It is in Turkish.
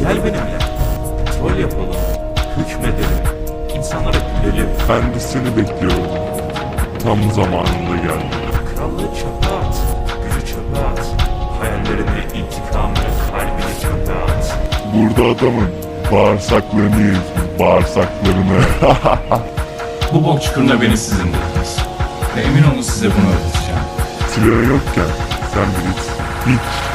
Gel benimle. Rol yapalım. Hükmedelim. İnsanlara gülelim. Ben de seni bekliyorum. Tam zamanında geldin. Krallığı çöpe at. Gücü çöpe at. Hayallerini, intikamını, kalbini çöpe at. Burada adamın bağırsaklarını ezdim. Bağırsaklarını. Bu bok çukuruna beni sizin buldunuz. Ve emin olun size bunu öğreteceğim. Silahı yokken sen bilirsin. Hiç